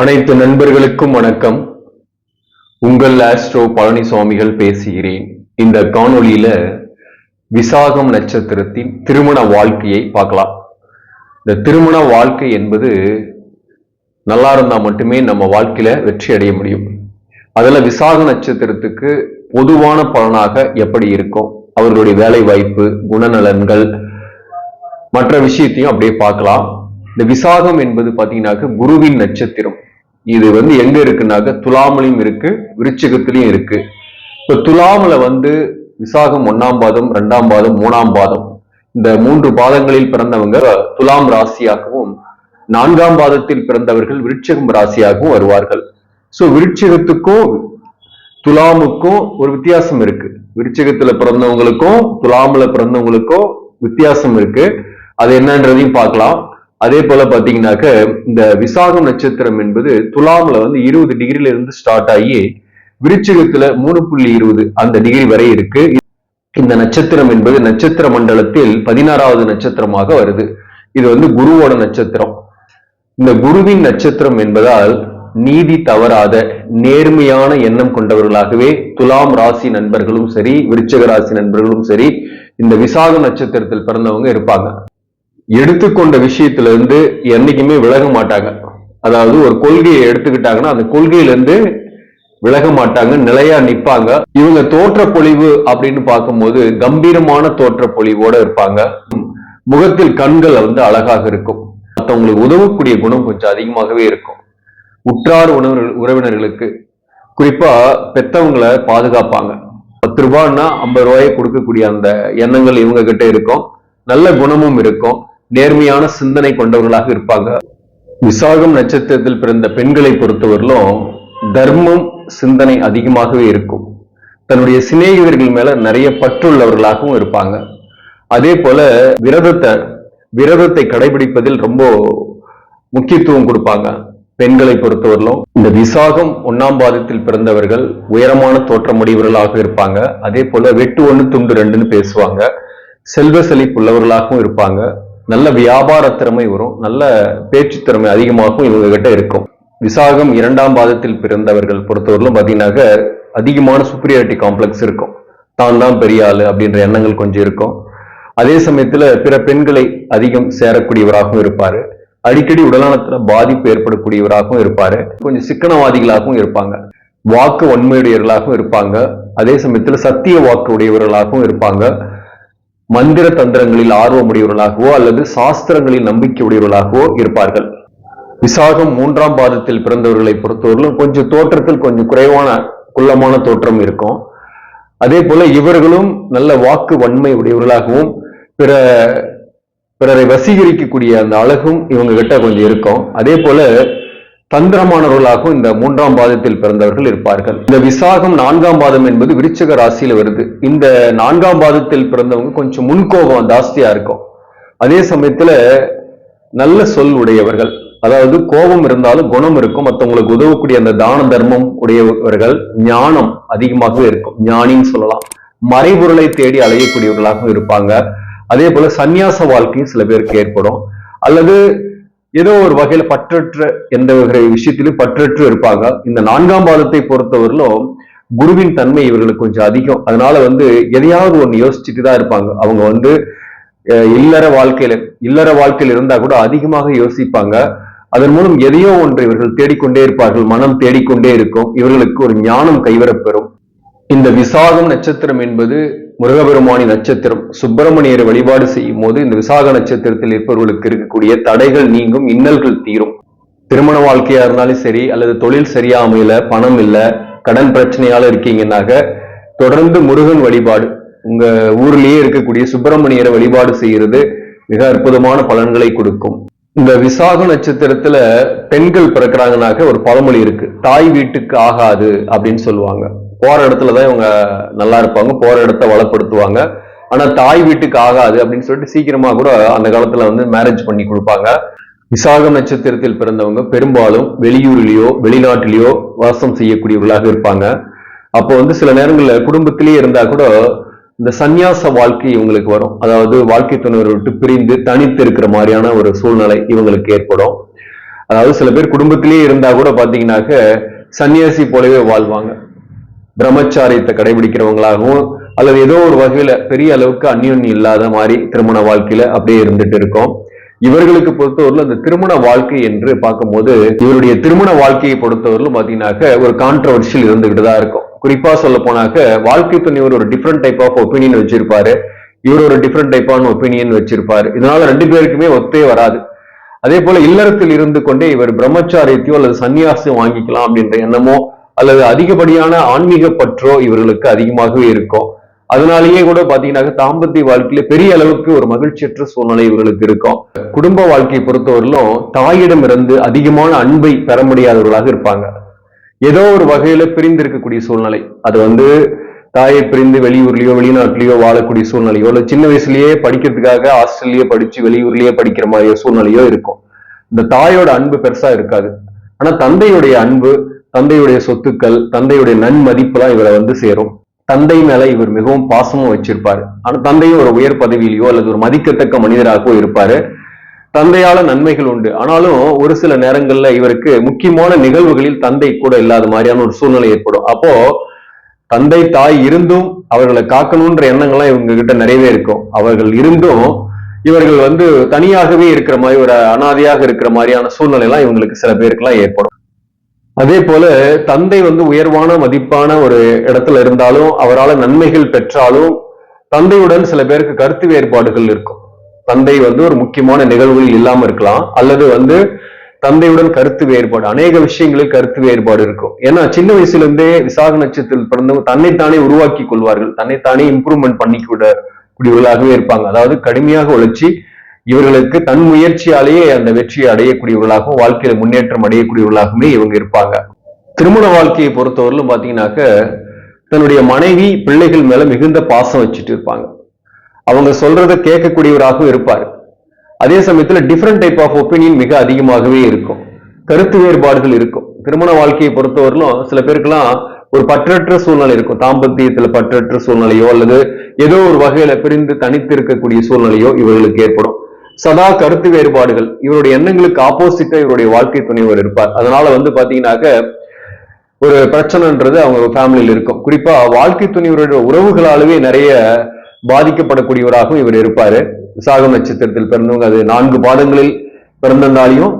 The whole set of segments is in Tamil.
அனைத்து நண்பர்களுக்கும் வணக்கம். உங்கள் ஆஸ்ட்ரோ பழனிசுவாமிகள் பேசுகிறேன். இந்த காணொளியில விசாகம் நட்சத்திரத்தின் திருமண வாழ்க்கையை பார்க்கலாம். இந்த திருமண வாழ்க்கை என்பது நல்லா இருந்தா மட்டுமே நம்ம வாழ்க்கையில வெற்றி அடைய முடியும். அதுல விசாக நட்சத்திரத்துக்கு பொதுவான பலனாக எப்படி இருக்கும்? அவர்களுடைய வேலை வாய்ப்பு குணநலன்கள் மற்ற விஷயத்தையும் அப்படியே பார்க்கலாம். இந்த விசாகம் என்பது பார்த்தீங்கன்னாக்க குருவின் நட்சத்திரம். இது வந்து எங்க இருக்குன்னாக்க துலாமலையும் இருக்கு விருச்சிகத்திலையும் இருக்கு. இப்ப துலாமல வந்து விசாகம் ஒன்னாம் பாதம் ரெண்டாம் பாதம் மூணாம் பாதம். இந்த மூன்று பாதங்களில் பிறந்தவங்க துலாம் ராசியாகவும் நான்காம் பாதத்தில் பிறந்தவர்கள் விருட்சகம் ராசியாகவும் வருவார்கள். சோ விருட்சகத்துக்கும் துலாமுக்கும் ஒரு வித்தியாசம் இருக்கு. விருட்சகத்துல பிறந்தவங்களுக்கும் துலாமுல பிறந்தவங்களுக்கும் வித்தியாசம் இருக்கு. அது என்னன்றதையும் பார்க்கலாம். அதே போல பாத்தீங்கன்னாக்க இந்த விசாகம் நட்சத்திரம் என்பது துலாம்ல வந்து இருபது டிகிரில இருந்து ஸ்டார்ட் ஆகி விருச்சிகத்துல மூணு புள்ளி இருபது அந்த டிகிரி வரை இருக்கு. இந்த நட்சத்திரம் என்பது நட்சத்திர மண்டலத்தில் பதினாறாவது நட்சத்திரமாக வருது. இது வந்து குருவோட நட்சத்திரம். இந்த குருவின் நட்சத்திரம் என்பதால் நீதி தவறாத நேர்மையான எண்ணம் கொண்டவர்களாகவே துலாம் ராசி நண்பர்களும் சரி விருச்சக ராசி நண்பர்களும் சரி இந்த விசாக நட்சத்திரத்தில் பிறந்தவங்க இருப்பாங்க. எடுத்துக்கொண்ட விஷயத்துல இருந்து என்னைக்குமே விலக மாட்டாங்க. அதாவது ஒரு கொள்கையை எடுத்துக்கிட்டாங்கன்னா அந்த கொள்கையில இருந்து விலக மாட்டாங்க நிலையா நிப்பாங்க. இவங்க தோற்ற பொழிவு அப்படின்னு பார்க்கும்போது கம்பீரமான தோற்ற பொழிவோட இருப்பாங்க. முகத்தில் கண்கள் வந்து அழகாக இருக்கும். மற்றவங்களுக்கு உதவக்கூடிய குணம் கொஞ்சம் அதிகமாகவே இருக்கும். உற்றார் உணவு உறவினர்களுக்கு குறிப்பா பெத்தவங்களை பாதுகாப்பாங்க. பத்து ரூபான்னா ஐம்பது ரூபாயை கொடுக்கக்கூடிய அந்த எண்ணங்கள் இவங்க கிட்ட இருக்கும். நல்ல குணமும் இருக்கும். நேர்மையான சிந்தனை கொண்டவர்களாக இருப்பாங்க. விசாகம் நட்சத்திரத்தில் பிறந்த பெண்களை பொறுத்தவரையிலும் தர்மம் சிந்தனை அதிகமாகவே இருக்கும். தன்னுடைய சிநேகிதர்கள் மேல நிறைய பற்றுள்ளவர்களாகவும் இருப்பாங்க. அதே போல விரதத்தை விரதத்தை கடைபிடிப்பதில் ரொம்ப முக்கியத்துவம் கொடுப்பாங்க. பெண்களை பொறுத்தவரையிலும் இந்த விசாகம் ஒன்னாம் பாதத்தில் பிறந்தவர்கள் உயரமான தோற்றமுடையவர்களாக இருப்பாங்க. அதே போல வெட்டு ஒன்று துண்டு ரெண்டுன்னு பேசுவாங்க. செல்வ செழிப்புள்ளவர்களாகவும் இருப்பாங்க. நல்ல வியாபார திறமை வரும் நல்ல பேச்சு திறமை அதிகமாகவும் இவங்க கிட்ட இருக்கும். விசாகம் இரண்டாம் பாதத்தில் பிறந்தவர்கள் பொறுத்தவரையிலும் பார்த்தீங்கன்னாக்க அதிகமான சுப்பீரியாரிட்டி காம்ப்ளெக்ஸ் இருக்கும். தான் தான் பெரிய ஆள் அப்படின்ற எண்ணங்கள் கொஞ்சம் இருக்கும். அதே சமயத்தில் பிற பெண்களை அதிகம் சேரக்கூடியவராகவும் இருப்பார். அடிக்கடி உடல்நலத்துல பாதிப்பு ஏற்படக்கூடியவராகவும் இருப்பார். கொஞ்சம் சிக்கனவாதிகளாகவும் இருப்பாங்க. வாக்கு வன்மையுடையவர்களாகவும் இருப்பாங்க. அதே சமயத்தில் சத்திய வாக்கு உடையவர்களாகவும் இருப்பாங்க. மந்திர தந்திரங்களில் ஆர்வமுடையவர்களாகவோ அல்லது சாஸ்திரங்களில் நம்பிக்கையுடையவர்களாகவோ இருப்பார்கள். விசாகம் மூன்றாம் பாதத்தில் பிறந்தவர்களை பொறுத்தவரையிலும் கொஞ்சம் தோற்றத்தில் கொஞ்சம் குறைவான குள்ளமான தோற்றம் இருக்கும். அதே போல இவர்களும் நல்ல வாக்கு வன்மை உடையவர்களாகவும் பிற பிறரை வசீகரிக்கக்கூடிய அந்த அழகும் இவங்க கிட்ட கொஞ்சம் இருக்கும். அதே போல தந்திரமானவர்களாகவும் இந்த மூன்றாம் பாதத்தில் பிறந்தவர்கள் இருப்பார்கள். இந்த விசாகம் நான்காம் பாதம் என்பது விருச்சக ராசியில வருது. இந்த நான்காம் பாதத்தில் பிறந்தவங்க கொஞ்சம் முன்கோபம் ஜாஸ்தியா இருக்கும். அதே சமயத்துல நல்ல சொல் உடையவர்கள் அதாவது கோபம் இருந்தாலும் குணம் இருக்கும். மற்றவங்களுக்கு உதவக்கூடிய அந்த தான தர்மம் உடையவர்கள் ஞானம் அதிகமாகவே இருக்கும். ஞானின்னு சொல்லலாம். மறைபொருளை தேடி அலையக்கூடியவர்களாகவும் இருப்பாங்க. அதே போல சந்நியாச வாழ்க்கையும் சில பேருக்கு ஏற்படும். அல்லது ஏதோ ஒரு வகையில பற்றற்ற எந்த வகை விஷயத்திலும் பற்றற்று இருப்பாங்க. இந்த நான்காம் பாதத்தை பொறுத்தவரையிலும் குருவின் தன்மை இவர்களுக்கு கொஞ்சம் அதிகம். அதனால வந்து எதையாவது ஒண்ணு யோசிச்சுட்டு தான் இருப்பாங்க. அவங்க வந்து இல்லற வாழ்க்கையில இல்லற வாழ்க்கையில் இருந்தா கூட அதிகமாக யோசிப்பாங்க. அதன் மூலம் எதையோ ஒன்று இவர்கள் தேடிக்கொண்டே இருப்பார்கள். மனம் தேடிக்கொண்டே இருக்கும். இவர்களுக்கு ஒரு ஞானம் கைவரப்பெறும். இந்த விசாகம் நட்சத்திரம் என்பது முருகபெருமானி நட்சத்திரம் சுப்பிரமணியரை வழிபாடு செய்யும் போது இந்த விசாக நட்சத்திரத்தில் இருப்பவர்களுக்கு இருக்கக்கூடிய தடைகள் நீங்கும் இன்னல்கள் தீரும். திருமண வாழ்க்கையா இருந்தாலும் சரி அல்லது தொழில் சரியா அமையல பணம் இல்ல கடன் பிரச்சனையால இருக்கீங்கன்னாக்க தொடர்ந்து முருகன் வழிபாடு. உங்க ஊர்லயே இருக்கக்கூடிய சுப்பிரமணியரை வழிபாடு செய்யறது மிக அற்புதமான பலன்களை கொடுக்கும். இந்த விசாக நட்சத்திரத்துல பெண்கள் பிறக்கிறாங்கனாக்க ஒரு பழமொழி இருக்கு. தாய் வீட்டுக்கு ஆகாது அப்படின்னு சொல்லுவாங்க. போற இடத்துலதான் இவங்க நல்லா இருப்பாங்க போற இடத்த வளப்படுத்துவாங்க. ஆனா தாய் வீட்டுக்கு ஆகாது அப்படின்னு சொல்லிட்டு சீக்கிரமா கூட அந்த காலத்துல வந்து மேரேஜ் பண்ணி கொடுப்பாங்க. விசாகம் நட்சத்திரத்தில் பிறந்தவங்க பெரும்பாலும் வெளியூர்லயோ வெளிநாட்டிலேயோ வாசம் செய்யக்கூடியவர்களாக இருப்பாங்க. அப்போ வந்து சில நேரங்களில் குடும்பத்திலேயே இருந்தா கூட இந்த சந்நியாச வாழ்க்கை இவங்களுக்கு வரும். அதாவது வாழ்க்கை துணைவரை விட்டு பிரிந்து தனித்து இருக்கிற மாதிரியான ஒரு சூழ்நிலை இவங்களுக்கு ஏற்படும். அதாவது சில பேர் குடும்பத்திலேயே இருந்தா கூட பாத்தீங்கன்னாக்க சன்னியாசி போலவே வாழ்வாங்க. பிரம்மச்சாரியத்தை கடைபிடிக்கிறவங்களாகவும் அல்லது ஏதோ ஒரு வகையில பெரிய அளவுக்கு அந்யோன்யம் இல்லாத மாதிரி திருமண வாழ்க்கையில அப்படியே இருந்துட்டு இருக்கோம். இவர்களுக்கு பொறுத்தவரையிலும் அந்த திருமண வாழ்க்கை என்று பார்க்கும்போது இவருடைய திருமண வாழ்க்கையை பொறுத்தவரையிலும் பாத்தீங்கன்னாக்க ஒரு கான்ட்ரவர்ஷியல் இருந்துகிட்டு தான் இருக்கும். குறிப்பா சொல்ல போனாக்க வாழ்க்கை துணைவர் ஒரு டிஃப்ரெண்ட் டைப் ஆஃப் ஒப்பீனியன் வச்சிருப்பாரு. இவர் ஒரு டிஃப்ரெண்ட் டைப்பான ஒப்பீனியன் வச்சிருப்பாரு. இதனால ரெண்டு பேருக்குமே ஒத்தே வராது. அதே போல இல்லறத்தில் இருந்து கொண்டே இவர் பிரம்மச்சாரியத்தையோ அல்லது சன்னியாசம் வாங்கிக்கலாம் அப்படின்ற எண்ணமோ அல்லது அதிகப்படியான ஆன்மீக பற்றோ இவர்களுக்கு அதிகமாகவே இருக்கும். அதனாலேயே கூட பாத்தீங்கன்னா தாம்பத்திய வாழ்க்கையில பெரிய அளவுக்கு ஒரு மகிழ்ச்சியற்ற சூழ்நிலை இவர்களுக்கு இருக்கும். குடும்ப வாழ்க்கையை பொறுத்தவரையிலும் தாயிடம் இருந்து அதிகமான அன்பை பெற முடியாதவர்களாக இருப்பாங்க. ஏதோ ஒரு வகையில பிரிந்து இருக்கக்கூடிய சூழ்நிலை. அது வந்து தாயை பிரிந்து வெளியூர்லயோ வெளிநாட்டிலேயோ வாழக்கூடிய சூழ்நிலையோ இல்ல சின்ன வயசுலயே படிக்கிறதுக்காக ஹாஸ்டல்லயே படிச்சு வெளியூர்லயே படிக்கிற மாதிரியோ சூழ்நிலையோ இருக்கும். இந்த தாயோட அன்பு பெருசா இருக்காது. ஆனா தந்தையுடைய அன்பு தந்தையுடைய சொத்துக்கள் தந்தையுடைய நன்மதிப்புலாம் இவரை வந்து சேரும். தந்தை மேல இவர் மிகவும் பாசமும் வச்சிருப்பாரு. ஆனா தந்தையும் ஒரு உயர் பதவியிலையோ அல்லது ஒரு மதிக்கத்தக்க மனிதராகவோ இருப்பாரு. தந்தையால நன்மைகள் உண்டு. ஆனாலும் ஒரு சில நேரங்கள்ல இவருக்கு முக்கியமான நிகழ்வுகளில் தந்தை கூட இல்லாத மாதிரியான ஒரு சூழ்நிலை ஏற்படும். அப்போ தந்தை தாய் இருந்தும் அவர்களை காக்கணும்ன்ற எண்ணங்கள்லாம் இவங்க கிட்ட நிறையவே இருக்கும். அவர்கள் இருந்தும் இவர்கள் வந்து தனியாகவே இருக்கிற மாதிரி ஒரு அனாதையாக இருக்கிற மாதிரியான சூழ்நிலை எல்லாம் இவங்களுக்கு சில பேருக்குலாம் ஏற்படும். அதே போல தந்தை வந்து உயர்வான மதிப்பான ஒரு இடத்துல இருந்தாலும் அவரால் நன்மைகள் பெற்றாலும் தந்தையுடன் சில பேருக்கு கருத்து வேறுபாடுகள் இருக்கும். தந்தை வந்து ஒரு முக்கியமான நிகழ்வுகள் இல்லாம இருக்கலாம். அல்லது வந்து தந்தையுடன் கருத்து வேறுபாடு அநேக விஷயங்களில் கருத்து வேறுபாடு இருக்கும். ஏன்னா சின்ன வயசுல இருந்தே விசாக நட்சத்திரத்தில் பிறந்தவங்க தன்னைத்தானே உருவாக்கி கொள்வார்கள். தன்னைத்தானே இம்ப்ரூவ்மெண்ட் பண்ணிக்கூட கூட கூடியவர்களாகவே இருப்பாங்க. அதாவது கடுமையாக உழைச்சி இவர்களுக்கு தன் முயற்சியாலேயே அந்த வெற்றியை அடையக்கூடியவர்களாகவும் வாழ்க்கையில முன்னேற்றம் அடையக்கூடியவர்களாகவுமே இவங்க இருப்பாங்க. திருமண வாழ்க்கையை பொறுத்தவரையிலும் பாத்தீங்கன்னாக்க தன்னுடைய மனைவி பிள்ளைகள் மேல மிகுந்த பாசம் வச்சுட்டு இருப்பாங்க. அவங்க சொல்றதை கேட்கக்கூடியவராகவும் இருப்பார். அதே சமயத்துல டிஃப்ரெண்ட் டைப் ஆஃப் ஒப்பீனியன் மிக அதிகமாகவே இருக்கும். கருத்து வேறுபாடுகள் இருக்கும். திருமண வாழ்க்கையை பொறுத்தவரையிலும் சில பேருக்கெல்லாம் ஒரு பற்றற்ற சூழ்நிலை இருக்கும். தாம்பத்தியத்துல பற்றற்ற சூழ்நிலையோ அல்லது ஏதோ ஒரு வகையில பிரிந்து தனித்து இருக்கக்கூடிய சூழ்நிலையோ இவர்களுக்கு ஏற்படும். சதா கருத்து வேறுபாடுகள். இவருடைய எண்ணங்களுக்கு ஆப்போசிட்டா இவருடைய வாழ்க்கை துணைவர் இருப்பார். அதனால வந்து பாத்தீங்கன்னாக்க ஒரு பிரச்சனைன்றது அவங்க ஃபேமிலியில் இருக்கும். குறிப்பா வாழ்க்கை துணைவருடைய உறவுகளாலவே நிறைய பாதிக்கப்படக்கூடியவராகவும் இவர் இருப்பாரு. விசாக நட்சத்திரத்தில் பிறந்தவங்க அது நான்கு பாதங்களில் பிறந்தனாலையும்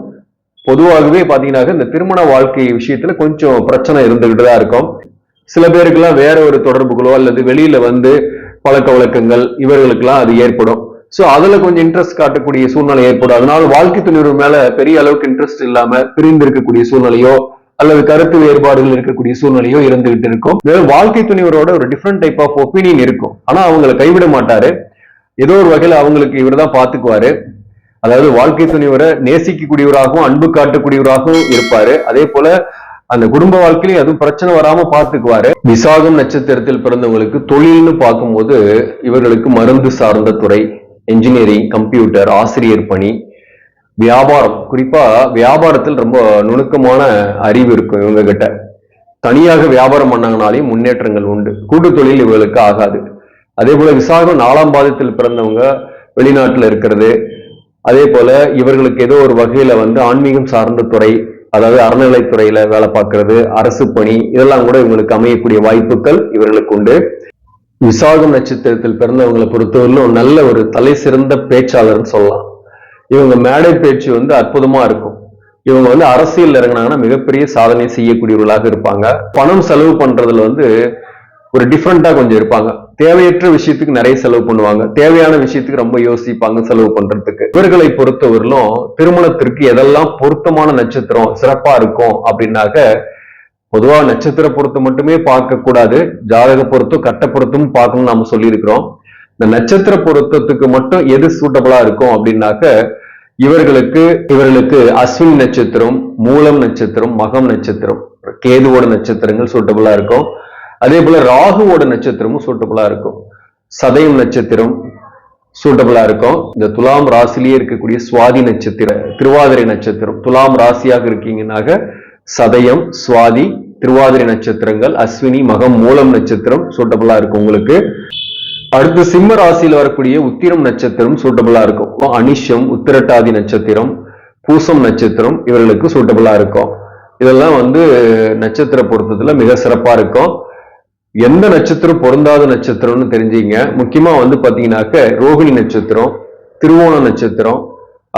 பொதுவாகவே பாத்தீங்கன்னாக்க இந்த திருமண வாழ்க்கை விஷயத்துல கொஞ்சம் பிரச்சனை இருந்துகிட்டு தான் இருக்கும். சில பேருக்கெல்லாம் வேற ஒரு தொடர்புகளோ அல்லது வெளியில வந்து பழக்க வழக்கங்கள் இவர்களுக்கெல்லாம் அது ஏற்படும். சோ அதுல கொஞ்சம் இன்ட்ரெஸ்ட் காட்டக்கூடிய சூழ்நிலை ஏற்படும். அதனால வாழ்க்கை துணிவு மேல பெரிய அளவுக்கு இன்ட்ரெஸ்ட் இல்லாம பிரிந்து இருக்கக்கூடிய சூழ்நிலையோ அல்லது கருத்து வேறுபாடுகள் இருக்கக்கூடிய சூழ்நிலையோ இருந்துகிட்டு இருக்கும். வாழ்க்கை துணிவரோட ஒரு டிஃப்ரெண்ட் டைப் ஆஃப் ஒப்பீனியன் இருக்கும். ஆனா அவங்களை கைவிட மாட்டாரு. ஏதோ ஒரு வகையில அவங்களுக்கு இவர் தான் பாத்துக்குவாரு. அதாவது வாழ்க்கை துணிவரை நேசிக்கக்கூடியவராகவும் அன்பு காட்டக்கூடியவராகவும் இருப்பாரு. அதே போல அந்த குடும்ப வாழ்க்கையிலும் அதுவும் பிரச்சனை வராம பாத்துக்குவாரு. விசாகம் நட்சத்திரத்தில் பிறந்தவங்களுக்கு தொழில்னு பார்க்கும்போது இவர்களுக்கு மருந்து சார்ந்த துறை இன்ஜினியரிங் கம்ப்யூட்டர் ஆசிரியர் பணி வியாபாரம். குறிப்பாக வியாபாரத்தில் ரொம்ப நுணுக்கமான அறிவு இருக்கும் இவங்க கிட்ட தனியாக வியாபாரம் பண்ணாங்கனாலையும் முன்னேற்றங்கள் உண்டு. கூட்டு தொழில் இவர்களுக்கு ஆகாது. அதே போல விசாகம் நாலாம் பாதத்தில் பிறந்தவங்க வெளிநாட்டில் இருக்கிறது. அதே போல இவர்களுக்கு ஏதோ ஒரு வகையில வந்து ஆன்மீகம் சார்ந்த துறை அதாவது அறநிலைத்துறையில வேலை பார்க்கறது அரசு பணி இதெல்லாம் கூட இவங்களுக்கு அமையக்கூடிய வாய்ப்புகள் இவர்களுக்கு உண்டு. விசாகம் நட்சத்திரத்தில் பிறந்தவங்களை பொறுத்தவரையிலும் நல்ல ஒரு தலை சிறந்த பேச்சாளர்னு சொல்லலாம். இவங்க மேடை பேச்சு வந்து அற்புதமா இருக்கும். இவங்க வந்து அரசியல் இறங்கினாங்கன்னா மிகப்பெரிய சாதனை செய்யக்கூடியவர்களாக இருப்பாங்க. பணம் செலவு பண்றதுல வந்து ஒரு டிஃப்ரெண்டா கொஞ்சம் இருப்பாங்க. தேவையற்ற விஷயத்துக்கு நிறைய செலவு பண்ணுவாங்க. தேவையான விஷயத்துக்கு ரொம்ப யோசிப்பாங்க செலவு பண்றதுக்கு. இவர்களை பொறுத்தவரையிலும் திருமணத்திற்கு எதெல்லாம் பொருத்தமான நட்சத்திரம் சிறப்பா இருக்கும் அப்படின்னாக்க பொதுவா நட்சத்திர பொருத்தம் மட்டுமே பார்க்க கூடாது. ஜாதக பொருத்தம் கட்ட பொருத்தமும் பார்க்கணும்னு நாம சொல்லியிருக்கிறோம். இந்த நட்சத்திர பொருத்தத்துக்கு மட்டும் எது சூட்டபிளா இருக்கும் அப்படின்னாக்க இவர்களுக்கு இவர்களுக்கு அஸ்வின் நட்சத்திரம் மூலம் நட்சத்திரம் மகம் நட்சத்திரம் கேதுவோட நட்சத்திரங்கள் சூட்டபிளா இருக்கும். அதே போல ராகுவோட நட்சத்திரமும் சூட்டபிளா இருக்கும். சதயம் நட்சத்திரம் சூட்டபிளா இருக்கும். இந்த துலாம் ராசிலேயே இருக்கக்கூடிய சுவாதி நட்சத்திரம் திருவாதிரை நட்சத்திரம் துலாம் ராசியாக இருக்கீங்கன்னாக சதயம் சுவாதி திருவாதிரை நட்சத்திரங்கள் அஸ்வினி மகம் மூலம் நட்சத்திரம் சூட்டபிளா இருக்கும் உங்களுக்கு. அடுத்து சிம்ம ராசியில் வரக்கூடிய உத்திரம் நட்சத்திரம் சூட்டபிளா இருக்கும். அனிஷம் உத்திரட்டாதி நட்சத்திரம் பூசம் நட்சத்திரம் இவர்களுக்கு சூட்டபிளா இருக்கும். இதெல்லாம் வந்து நட்சத்திர பொருத்தத்துல மிக சிறப்பா இருக்கும். எந்த நட்சத்திரம் பொருந்தாத நட்சத்திரம்னு தெரிஞ்சீங்க. முக்கியமா வந்து பாத்தீங்கன்னாக்க ரோகிணி நட்சத்திரம் திருவோண நட்சத்திரம்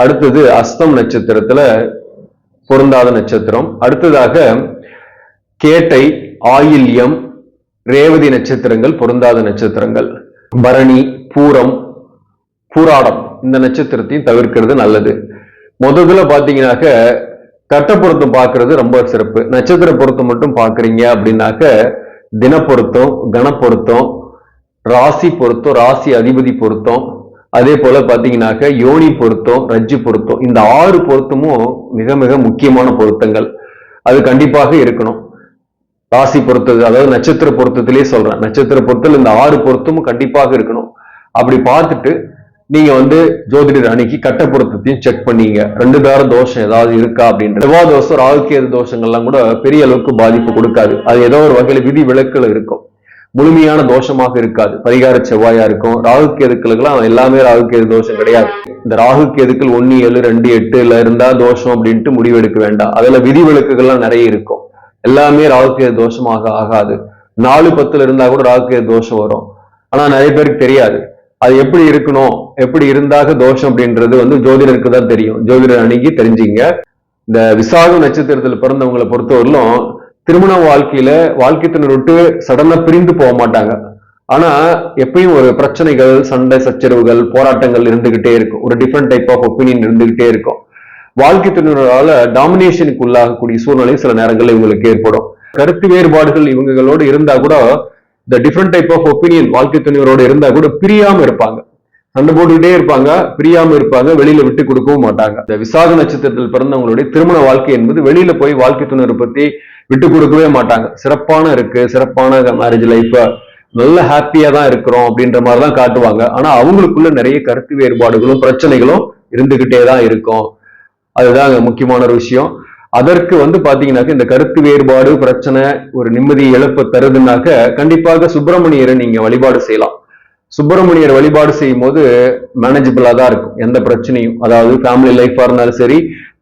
அடுத்தது அஸ்தம் நட்சத்திரத்துல பொருந்தாத நட்சத்திரம். அடுத்ததாக கேட்டை ஆயில்யம் ரேவதி நட்சத்திரங்கள் பொருந்தாத நட்சத்திரங்கள். பரணி பூரம் பூராடம் இந்த நட்சத்திரத்தையும் தவிர்க்கிறது நல்லது. முதல்ல பாத்தீங்கன்னாக்க கட்ட பொருத்தம் பார்க்கிறது ரொம்ப சிறப்பு. நட்சத்திர பொருத்தம் மட்டும் பாக்குறீங்க அப்படின்னாக்க தினப்பொருத்தம் கணப்பொருத்தம் ராசி பொருத்தம் ராசி அதிபதி பொருத்தம் அதே போல பாத்தீங்கன்னாக்க யோனி பொருத்தம் ரஜ்ஜு பொருத்தம் இந்த ஆறு பொருத்தமும் மிக மிக முக்கியமான பொருத்தங்கள். அது கண்டிப்பாக இருக்கணும். ராசி பொருத்தது அதாவது நட்சத்திர பொருத்தத்திலே சொல்றேன். நட்சத்திர பொருத்தல் இந்த ஆறு பொருத்தமும் கண்டிப்பாக இருக்கணும். அப்படி பார்த்துட்டு நீங்க வந்து ஜோதிடர் அன்னைக்கு கட்ட பொருத்தத்தையும் செக் பண்ணீங்க. ரெண்டு தார தோஷம் ஏதாவது இருக்கா அப்படின்ற செவ்வாய் தோஷம் ராகுக்கேது தோஷங்கள்லாம் கூட பெரிய அளவுக்கு பாதிப்பு கொடுக்காது. அது ஏதோ ஒரு வகையில விதி விலக்கில் இருக்கும். முழுமையான தோஷமாக இருக்காது. பரிகார செவ்வாயா இருக்கும். ராகு கேதுக்களுக்கெல்லாம் எல்லாமே ராகு கேது தோஷம் கிடையாது. இந்த ராகு கேதுக்கள் ஒன்னு ஏழு ரெண்டு எட்டுல இருந்தா தோஷம் அப்படின்ட்டு முடிவெடுக்க வேண்டாம். அதுல விதி விலக்குகள்லாம் நிறைய இருக்கும். எல்லாமே ராகு கேது தோஷமாக ஆகாது. நாலு பத்துல இருந்தா கூட ராகு கேது தோஷம் வரும். ஆனா நிறைய பேருக்கு தெரியாது. அது எப்படி இருக்கணும்? எப்படி இருந்தாக தோஷம் அப்படின்றது வந்து ஜோதிடருக்கு தான் தெரியும். ஜோதிடர் அன்னைக்கு தெரிஞ்சுங்க. இந்த விசாகம் நட்சத்திரத்தில் பிறந்தவங்களை பொறுத்தவரையிலும் திருமண வாழ்க்கையில வாழ்க்கையத்தினர் விட்டு சடனா பிரிந்து போக மாட்டாங்க. ஆனா எப்பயும் ஒரு பிரச்சனைகள் சண்டை சச்சரவுகள் போராட்டங்கள் இருந்துகிட்டே இருக்கும். ஒரு டிஃப்ரெண்ட் டைப் ஆஃப் ஒப்பீனியன் இருந்துகிட்டே இருக்கும். வாழ்க்கை டாமினேஷனுக்கு உள்ளாகக்கூடிய சூழ்நிலை சில நேரங்களில் இவங்களுக்கு ஏற்படும். கருத்து வேறுபாடுகள் இவங்களோடு இருந்தா கூட இந்த டிஃப்ரெண்ட் டைப் ஆஃப் ஒப்பீனியன் வாழ்க்கை துணைவரோட இருந்தா கூட பிரியாம இருப்பாங்க. சண்டை போட்டுக்கிட்டே இருப்பாங்க பிரியாம இருப்பாங்க வெளியில விட்டு கொடுக்கவும் மாட்டாங்க. இந்த விசாக நட்சத்திரத்தில் பிறந்தவங்களுடைய திருமண வாழ்க்கை என்பது வெளியில போய் வாழ்க்கை துணைவரை பத்தி விட்டு கொடுக்கவே மாட்டாங்க. சிறப்பான இருக்கு சிறப்பான மேரேஜ் லைஃப் நல்ல ஹாப்பியா தான் இருக்கிறோம் அப்படின்ற மாதிரி தான் காட்டுவாங்க. ஆனா அவங்களுக்குள்ள நிறைய கருத்து வேறுபாடுகளும் பிரச்சனைகளும் இருந்துகிட்டே தான் இருக்கும். அதுதான் முக்கியமான ஒரு விஷயம். அதற்கு வந்து பாத்தீங்கன்னாக்க இந்த கருத்து வேறுபாடு பிரச்சனை ஒரு நிம்மதி இழப்பு தருதுனாக்க கண்டிப்பாக சுப்பிரமணியரை நீங்க வழிபாடு செய்யலாம். சுப்பிரமணியர் வழிபாடு செய்யும் போது மேனேஜபிளா தான் இருக்கும். எந்த பிரச்சனையும் அதாவது ஃபேமிலி லைஃபா இருந்தாலும் சரி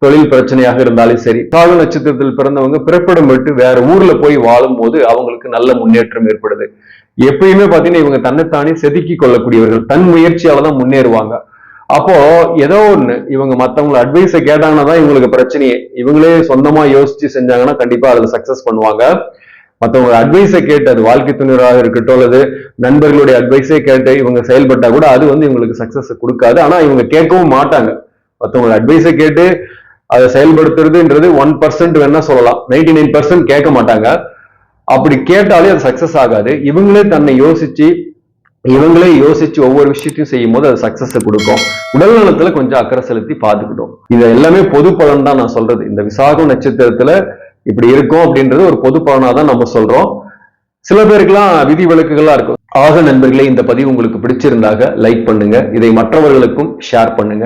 தொழில் பிரச்சனையாக இருந்தாலும் சரி கால நட்சத்திரத்தில் பிறந்தவங்க பிறப்பிடம் விட்டு வேற ஊர்ல போய் வாழும் போது அவங்களுக்கு நல்ல முன்னேற்றம் ஏற்படுது. எப்பயுமே பாத்தீங்கன்னா இவங்க தன்னைத்தானே செதுக்கி கொள்ளக்கூடியவர்கள். தன் முயற்சியால தான் முன்னேறுவாங்க. அப்போ ஏதோ ஒண்ணு இவங்க மத்தவங்களை அட்வைஸை கேட்டாங்கன்னா தான் இவங்களுக்கு பிரச்சனையே. இவங்களே சொந்தமா யோசிச்சு செஞ்சாங்கன்னா கண்டிப்பா அதுல சக்சஸ் பண்ணுவாங்க. மத்தவங்க அட்வைஸை கேட்டு அது வாழ்க்கை துணிவராக இருக்கட்டும் அல்லது நண்பர்களுடைய அட்வைஸே கேட்டு இவங்க செயல்பட்டா கூட அது வந்து இவங்களுக்கு சக்சஸ் கொடுக்காது. ஆனா இவங்க கேட்கவும் மாட்டாங்க. மத்தவங்க அட்வைஸை கேட்டு அதை செயல்படுத்துறதுன்றது ஒன் பர்சன்ட் வேணா சொல்லலாம். நைன்டி நைன் பர்சன்ட் கேட்க மாட்டாங்க. அப்படி கேட்டாலே அது சக்சஸ் ஆகாது. இவங்களே தன்னை யோசிச்சு இவங்களே யோசிச்சு ஒவ்வொரு விஷயத்தையும் செய்யும் போது அது சக்சஸ் கொடுக்கும். உடல் நலத்துல கொஞ்சம் அக்கறை செலுத்தி பார்த்துக்கிட்டோம். இது எல்லாமே பொது பலன் தான் நான் சொல்றது. இந்த விசாகம் நட்சத்திரத்துல இப்படி இருக்கும் அப்படின்றது ஒரு பொது பலனா தான் நம்ம சொல்றோம். சில பேருக்குலாம் விதி விலக்குகளா இருக்கும். ஆக நண்பர்களே இந்த பதிவு உங்களுக்கு பிடிச்சிருந்தாக லைக் பண்ணுங்க. இதை மற்றவர்களுக்கும் ஷேர் பண்ணுங்க.